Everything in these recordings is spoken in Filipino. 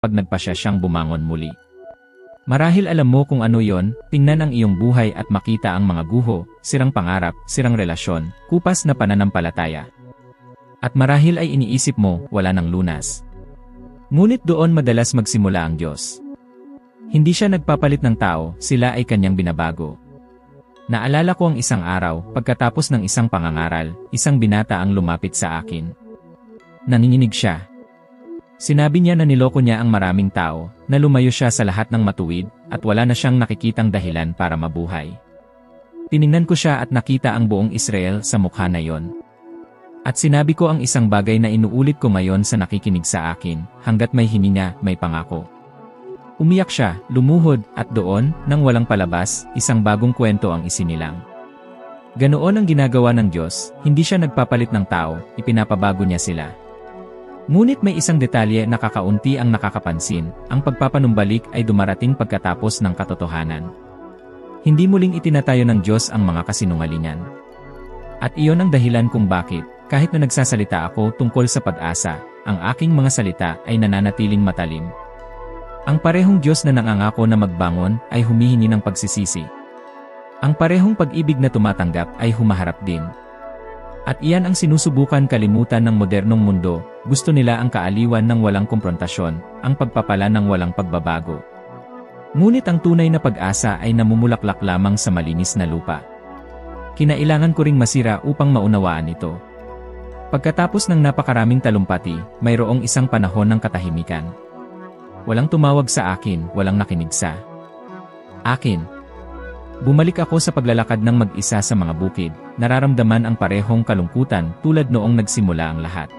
pag nagpasya siyang bumangon muli. Marahil alam mo kung ano yon, tingnan ang iyong buhay at makita ang mga guho, sirang pangarap, sirang relasyon, kupas na pananampalataya. At marahil ay iniisip mo, wala ng lunas. Ngunit doon madalas magsimula ang Diyos. Hindi siya nagpapalit ng tao, sila ay kanyang binabago. Naalala ko ang isang araw, pagkatapos ng isang pangangaral, isang binata ang lumapit sa akin. Nanginginig siya. Sinabi niya na niloko niya ang maraming tao, na lumayo siya sa lahat ng matuwid, at wala na siyang nakikitang dahilan para mabuhay. Tiningnan ko siya at nakita ang buong Israel sa mukha na yon. At sinabi ko ang isang bagay na inuulit ko ngayon sa nakikinig sa akin, hanggat may hininga, may pangako. Umiyak siya, lumuhod, at doon, nang walang palabas, isang bagong kwento ang isinilang. Ganoon ang ginagawa ng Diyos, hindi siya nagpapalit ng tao, ipinapabago niya sila. Ngunit may isang detalye na kakaunti ang nakakapansin, ang pagpapanumbalik ay dumarating pagkatapos ng katotohanan. Hindi muling itinatayo ng Diyos ang mga kasinungalingan. At iyon ang dahilan kung bakit, kahit na nagsasalita ako tungkol sa pag-asa, ang aking mga salita ay nananatiling matalim. Ang parehong Diyos na nangangako na magbangon ay humihingi ng pagsisisi. Ang parehong pag-ibig na tumatanggap ay humaharap din. At iyan ang sinusubukan kalimutan ng modernong mundo, gusto nila ang kaaliwan ng walang komprontasyon, ang pagpapala ng walang pagbabago. Ngunit ang tunay na pag-asa ay namumulaklak lamang sa malinis na lupa. Kinailangan ko ring masira upang maunawaan ito. Pagkatapos ng napakaraming talumpati, mayroong isang panahon ng katahimikan. Walang tumawag sa akin, walang nakinig sa akin. Bumalik ako sa paglalakad ng mag-isa sa mga bukid, nararamdaman ang parehong kalungkutan tulad noong nagsimula ang lahat.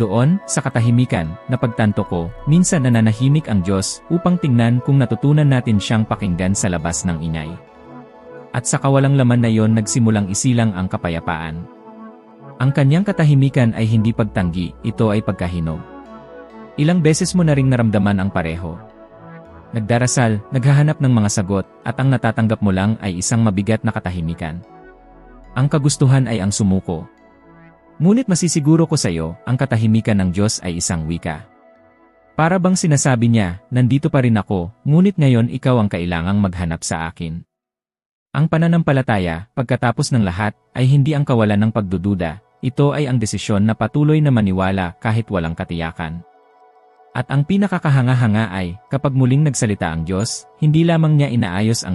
Doon, sa katahimikan, napagtanto ko, minsan nananahimik ang Diyos upang tingnan kung natutunan natin siyang pakinggan sa labas ng ingay. At sa kawalang laman na yon nagsimulang isilang ang kapayapaan. Ang kanyang katahimikan ay hindi pagtanggi, ito ay pagkahinog. Ilang beses mo na ring naramdaman ang pareho, nagdarasal, naghahanap ng mga sagot, at ang natatanggap mo lang ay isang mabigat na katahimikan. Ang kagustuhan ay ang sumuko. Ngunit masisiguro ko sa iyo, ang katahimikan ng Diyos ay isang wika. Para bang sinasabi niya, nandito pa rin ako, ngunit ngayon ikaw ang kailangang maghanap sa akin. Ang pananampalataya, pagkatapos ng lahat, ay hindi ang kawalan ng pagdududa, ito ay ang desisyon na patuloy na maniwala kahit walang katiyakan. At ang pinakakahanga-hanga ay, kapag muling nagsalita ang Diyos, hindi lamang niya inaayos ang